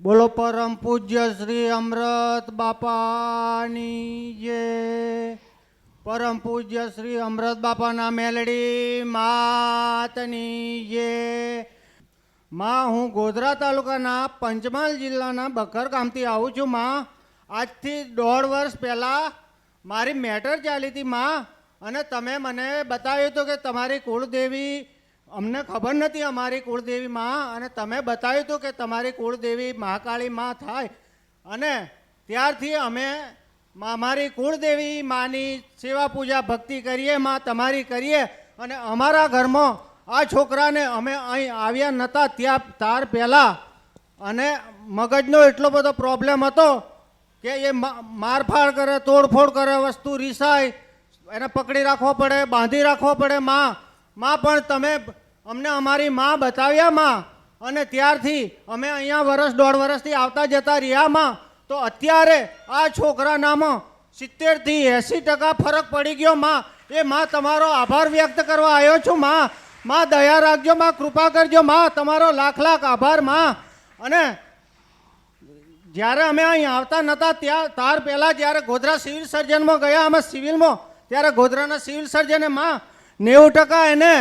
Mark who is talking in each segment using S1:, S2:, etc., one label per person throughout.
S1: બોલો પરમ પૂજ્ય શ્રી અમૃત બાપાની જે પરમ પૂજ્ય શ્રી અમૃત બાપાના મેલડી માતની જે માં, હું ગોધરા તાલુકાના પંચમહાલ જિલ્લાના બખર ગામથી આવું છું, માં. આજથી દોઢ વર્ષ પહેલાં મારી મેટર ચાલી હતી, માં. અને તમે મને બતાવ્યું હતું કે તમારી કુળદેવી અમને ખબર નથી અમારી કુળદેવી માં અને તમે બતાવ્યું હતું કે તમારી કુળદેવી મહાકાળી માં થાય. અને ત્યારથી અમે અમારી કુળદેવી માની સેવા પૂજા ભક્તિ કરીએ, માં તમારી કરીએ અને અમારા ઘરમાં આ છોકરાને અમે અહીં આવ્યા નહોતા ત્યાં તાર પહેલાં. અને મગજનો એટલો બધો પ્રોબ્લેમ હતો કે એ મારફાડ કરે, તોડફોડ કરે, વસ્તુ રીસાય, એને પકડી રાખવો પડે, બાંધી રાખવો પડે, માં માં પણ તમે અમને અમારી માં બતાવ્યા માં. અને ત્યારથી અમે અહીંયા વર્ષ દોઢ વર્ષથી આવતા જતા રહ્યા માં. તો અત્યારે આ છોકરાનામાં સિત્તેરથી એંસી ટકા ફરક પડી ગયો માં. એ માં તમારો આભાર વ્યક્ત કરવા આવ્યો છું માં. માં, દયા રાખજો માં, કૃપા કરજો માં. તમારો લાખ લાખ આભારમાં. અને જ્યારે અમે અહીં આવતા નહોતા ત્યાં તાર પહેલાં જ્યારે ગોધરા સિવિલ સર્જનમાં ગયા, અમે સિવિલમાં, ત્યારે ગોધરાના સિવિલ સર્જને માં નેવું ટકા એને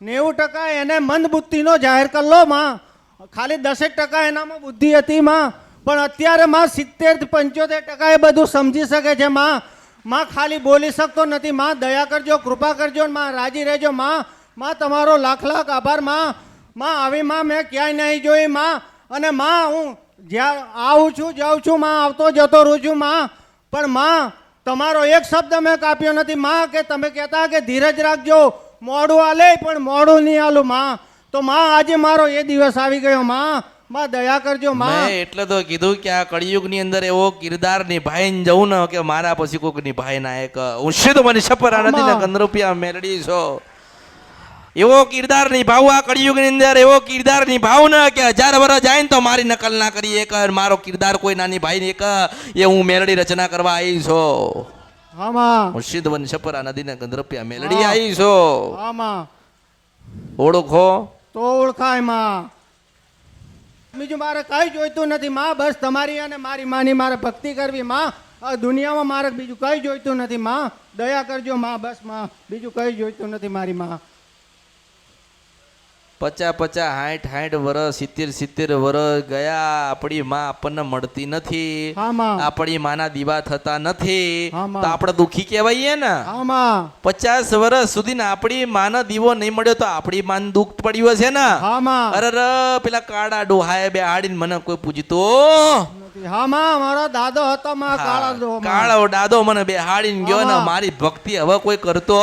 S1: નેવું ટકા એને મંદ બુદ્ધિનો જાહેર કરલો માં. ખાલી દસેક ટકા એનામાં બુદ્ધિ હતી માં. પણ અત્યારે માં સિત્તેર પંચોતેર ટકા એ બધું સમજી શકે છે માં. માં ખાલી બોલી શકતો નથી માં. દયા કરજો, કૃપા કરજો માં. રાજી રહેજો માં. માં, તમારો લાખ લાખ આભારમાં. માં, આવી માં મેં ક્યાંય નહીં જોઈ માં. અને માં, હું જ્યાં આવું છું, જાઉં છું માં. આવતો જતો રહું છું માં. પણ માં, તમારો એક શબ્દ મેં કાપ્યો નથી. માં, કે તમે કહેતા કે ધીરજ રાખજો. મોડું આલે પણ મોડું નહીં આલું માં. તો માં આજે મારો એ દિવસ આવી ગયો માં. માં દયા કરજો માં.
S2: એટલે તો કીધું કે આ કળિયુગની અંદર એવો કિરદાર નિભાઈને જવું ને કે મારા પછી કોઈક નિભાઈ ના એક હું સીધો મને છપરા નથી ને
S1: રૂપિયા
S2: કંદરૂપિયા મેળડી છો. એવો કિરદાર નિભાવું આ કળિયુગની અંદર એવો કિરદાર નિભાવું ને કે હજાર વર્ષ જાય ને તો મારી નકલ ના કરી એક મારો કિરદાર કોઈ ના નિભાઈ ને એક એ હું મેળડી રચના કરવા આવી છો
S1: હા માં
S2: હું સિદ્ધ વન છપરા નદી ને ગંધરપિયા મેલડી. આવી છો
S1: હા માં
S2: ઓળખો
S1: તો ઓળખાયમાં બીજું મારે કઈ જોઈતું નથી માં બસ તમારી અને મારી માની મારે ભક્તિ કરવી માં આ દુનિયામાં મારે બીજું કઈ જોઈતું નથી માં દયા કરજો માં બસમાં બીજું કઈ જોઈતું નથી મારી માં
S2: પચા પચા હાઠ હાઠ વર્ષ સિત્તેર સિત્તેર વર્ષ ગયા. આપણી માં આપણને મળતી નથી. આપણી માના દીવા થતા નથી. તો આપણે દુખી કહેવાઈએ ને? પચાસ વર્ષ સુધી આપણી માનો દીવો નહીં મળ્યો તો આપણી માન દુઃખ પડ્યું હશે ને? અરે પેલા કાળા ડોહાએ બે હાડીને મને કોઈ પૂછતો
S1: નથી. મારો દાદો હતો માં કાળા
S2: કાળો દાદો મને બે હાડીને ગયો ને મારી ભક્તિ હવે કોઈ કરતો.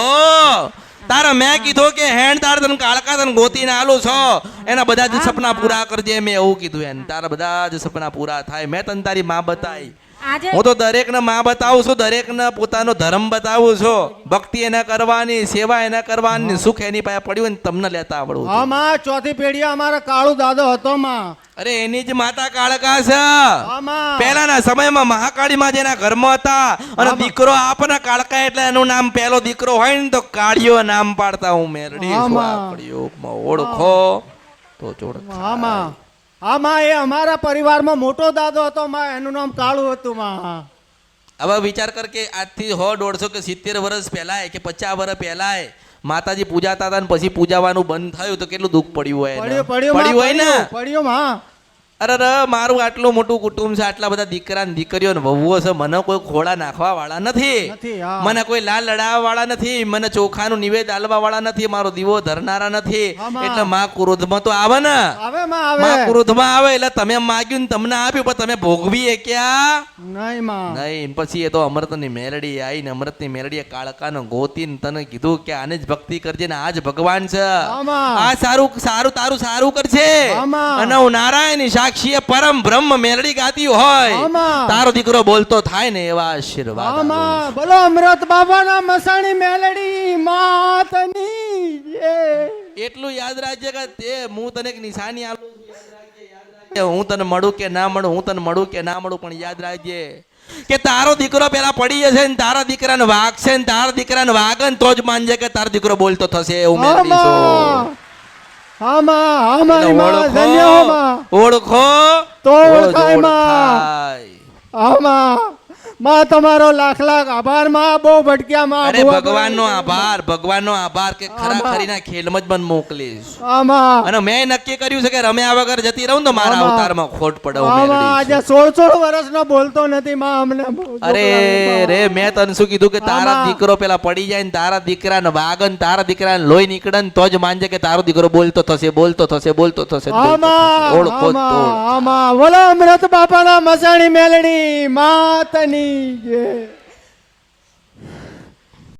S2: તારા મેં કીધું કે હેણ તાર તને કાળકા તને ગોતીને આલું છો. એના બધા જ સપના પૂરા કરજે મેં એવું કીધું એને. તારા બધા જ સપના પૂરા થાય. મેં તને તારી માં બતાવી. હું તો દરેકને માં બતાવું છું દરેકને પોતાનો ધર્મ બતાવું છું. ભક્તિ એને કરવાની સેવા એને કરવાની સુખ એની પાસે પડ્યું ને તમને લેતા આવડવું
S1: હા માં ચોથી પેઢી અમારા કાળુ દાદો હતો માં.
S2: અરે એની જ માતા કાળકા છે.
S1: હા
S2: પહેલાના સમયમાં મહાકાળી માં જેના ઘરમાં હતા. અને દીકરો આપના કાળકા એટલે એનું નામ પહેલો દીકરો હોય ને તો કાળિયો નામ પાડતા હું મેરડી
S1: હા,
S2: ઓળખો તો જોડ
S1: આમાં એ અમારા પરિવારમાં મોટો દાદો હતો માં એનું નામ કાળું હતું માં.
S2: હવે વિચાર કર કે આજથી સો દોઢસો કે સિત્તેર વર્ષ પહેલાય કે પચાસ વર્ષ પહેલાય માતાજી પૂજાતા હતા ને પછી પૂજાવાનું બંધ થયું તો કેટલું દુઃખ પડ્યું હોય
S1: પડ્યું
S2: હોય ને?
S1: પડ્યું, પડ્યું
S2: અરે રે મારું આટલું મોટું કુટુંબ છે આટલા બધા દીકરા ને દીકરીઓ ને વહુઓ છે મને કોઈ ખોળા નાખવા વાળા નથી મને કોઈ લાલ લડાવવા વાળા નથી. મને ચોખાનું નિવેદ આલવા વાળા નથી. મારો દીવો ધરનારા નથી. એટલે માં ક્રોધમાં તો આવે ને.
S1: માં
S2: ક્રોધમાં આવે એટલે તમે માગ્યું ને તમને આપ્યું પણ તમે ભોગવીએ ક્યાં?
S1: નહીં
S2: નહીં પછી એ તો અમૃતની મેલડી આવીને અમૃતની મેલડીએ કાળકાનો ગોતીને તને કીધું કે આને જ ભક્તિ કરજે ને આ જ ભગવાન છે. આ સારું સારું તારું સારું કરશે અને હું નારાયણ સાક્ષીએ પરમ બ્રહ્મ મેલડી ગાતી હોય. તારો દીકરો બોલતો થાય ને એવા આશીર્વાદ
S1: બોલો અમૃત બાબાના મસાણી મેલડી માતની.
S2: એટલું યાદ રાખજે કે તે હું તને એક નિશાની રાખજે. હું તને મળું કે ના મળું હું તને મળું કે ના મળું પણ યાદ રાખજે કે તારો દીકરો પેલા પડી જશે ને તારા દીકરાને વાગશે ને તારા દીકરાને વાગે ને તો જ માનજે કે તારો દીકરો બોલતો થશે એવું મેં
S1: આમાં.
S2: કહીશું.
S1: આમાં આમાં
S2: એટલે
S1: આમાં
S2: ઓળખો
S1: તો
S2: ઓળખાયમાં.
S1: આમાં માં તમારો લાખ લાખ આભારમાં બહુ ભટક્યા માં
S2: અરે
S1: ભગવાન નો
S2: આભાર ભગવાન. નો આભાર કે ખરા
S1: આમાં.
S2: ખરીના ખેલમાં જ મને મોકલીશ
S1: આમાં
S2: અને મેં નક્કી કર્યું છે કે રમ્યા વગર જતી રહું તો મારા અવતારમાં ખોટ પડે
S1: આમાં
S2: મેળવીશ.
S1: આજે સોળ સોળ વર્ષનો બોલતો નથી માં અમને
S2: અરે રે મેં તને શું કીધું કે તારા દીકરો પેલા પડી જાય ને તારા દીકરા ને વાગન તારા દીકરાને લોહી નીકળે ને તો જ માનજે કે તારો દીકરો બોલતો થશે બોલતો થશે બોલતો થશે ઓળખો તો.
S1: આમાં આમાં બોલો અમૃત બાપાના મસાણી મેલડી માતની જય